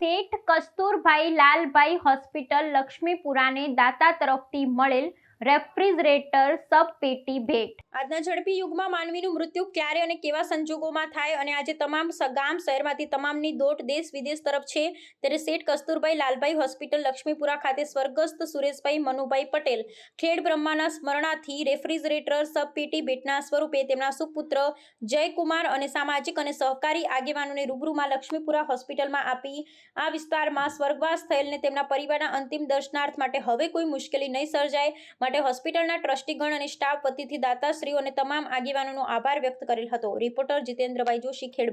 શેઠ Kasturbhai Lalbhai hospital લક્ષ્મીપુરાને દાતા તરફથી મળેલ રેફ્રિજરેટર સબ પેટી ભેટ. આજના ઝડપી યુગમાં માનવીનું મૃત્યુ ક્યારે અને કેવા સંજોગોમાં થાય અને આજે તમામ ગામ શહેરમાંથી તમામની દોટ દેશ વિદેશ તરફ છે ત્યારે શેઠ કસ્તુરભાઈ લાલભાઈ હોસ્પિટલ લક્ષ્મીપુરા ખાતે સ્વર્ગસ્થ સુરેશભાઈ મનુભાઈ પટેલ ખેડ બ્રહ્માના સ્મરણાથી રેફ્રિજરેટર સબ પેટી ભેટના સ્વરૂપે તેમના સુપુત્ર જયકુમાર અને સામાજિક અને સહકારી આગેવાનોને રૂબરૂમાં લક્ષ્મીપુરા હોસ્પિટલમાં આપી આ વિસ્તારમાં સ્વર્ગવાસ થયેલને તેમના પરિવારના અંતિમ દર્શનાર્થ માટે હવે કોઈ મુશ્કેલી નહીં સર્જાય. માટે હોસ્પિટલના ટ્રસ્ટીગણ અને સ્ટાફ વતીથી દાતાશ્રીઓ અને તમામ આગેવાનોનો આભાર વ્યક્ત કરેલ હતો. રિપોર્ટર જીતેન્દ્રભાઈ જોશી ખેડ